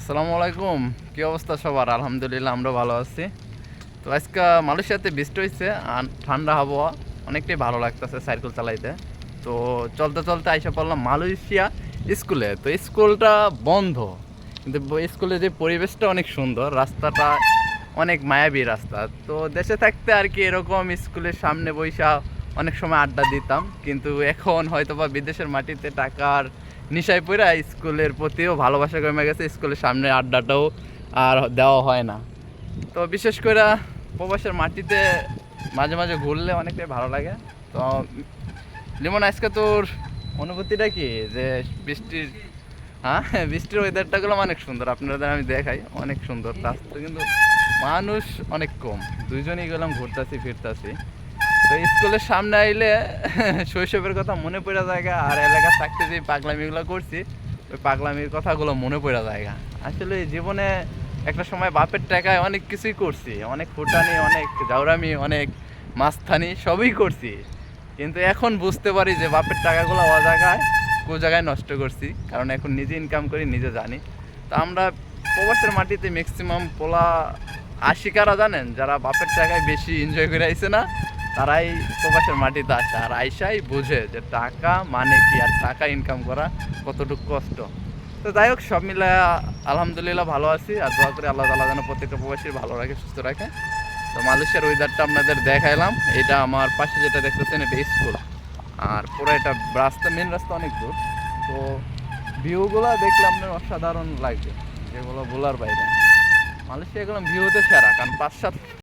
আসসালামু আলাইকুম। কি অবস্থা সবার? আলহামদুলিল্লাহ, আমরা ভালো আছি। তো আজকে মালয়েশিয়াতে বৃষ্টি হয়েছে আর ঠান্ডা আবহাওয়া অনেকটাই ভালো লাগতেছে সাইকেল চালাইতে। তো চলতে চলতে আইসা পড়লাম মালয়েশিয়া স্কুলে। তো স্কুলটা বন্ধ। কিন্তু ব- স্কুলে যে পরিবেশটা অনেক সুন্দর, রাস্তাটা অনেক মায়াবী রাস্তা। তো দেশে থাকতে আর কি এরকম স্কুলের সামনে বৈশা অনেক সময় আড্ডা দিতাম। কিন্তু এখন হয়তো বা বিদেশের মাটিতে টাকার নিশায় পড়া স্কুলের প্রতিও ভালোবাসা কমে গেছে, স্কুলের সামনে আড্ডাটাও আর দেওয়া হয় না। তো বিশেষ করে প্রবাসের মাটিতে মাঝে মাঝে ঘুরলে অনেকটাই ভালো লাগে। তো যেমন আজকে তোর অনুভূতিটা কি? যে বৃষ্টির হ্যাঁ বৃষ্টির ওয়েদারটা গুলো অনেক সুন্দর, আপনাদের আমি দেখাই, অনেক সুন্দর। রাস্তা কিন্তু মানুষ অনেক কম, দুইজনই গেলাম, ঘুরতেছি, ফিরতাছি। তো স্কুলের সামনে আইলে শৈশবের কথা মনে পড়ে জায়গা আর এলাকা থাকতে যে পাগলামিগুলো করছি, ওই পাগলামির কথাগুলো মনে পড়ে জায়গা আসলে জীবনে একটা সময় বাপের টাকায় অনেক কিছুই করছি, অনেক ফুটানি, অনেক জাউরামি, অনেক মাস্তানি, সবই করছি। কিন্তু এখন বুঝতে পারি যে বাপের টাকাগুলো অ জায়গায় কো জায়গায় নষ্ট করছি, কারণ এখন নিজে ইনকাম করি, নিজে জানি। তো আমরা প্রবাসের মাটিতে ম্যাক্সিমাম পোলা আশিকারা জানেন, যারা বাপের টাকায় বেশি এনজয় করে আইছে না তারাই প্রবাসের মাটিতে আসে। আর আইসাই বোঝে যে টাকা মানে কি আর টাকা ইনকাম করা কতটুকু কষ্ট। তো যাই হোক, সব মিলে আলহামদুলিল্লাহ ভালো আছি আর দোয়া করে আল্লাহ তালা যেন প্রত্যেকটা প্রবাসীর ভালো রাখে, সুস্থ রাখে। তো মালয়েশিয়ার ওয়েদারটা আপনাদের দেখাইলাম। এটা আমার পাশে যেটা দেখতেছেন, এটা স্কুল আর পুরো এটা রাস্তা মেন রাস্তা অনেক দূর। তো ভিউগুলো দেখলে আপনার অসাধারণ লাগবে যেগুলো বলার বাইরে। মালয়েশিয়া গেলাম ভিউতে সেরা, কারণ পাঁচ সাত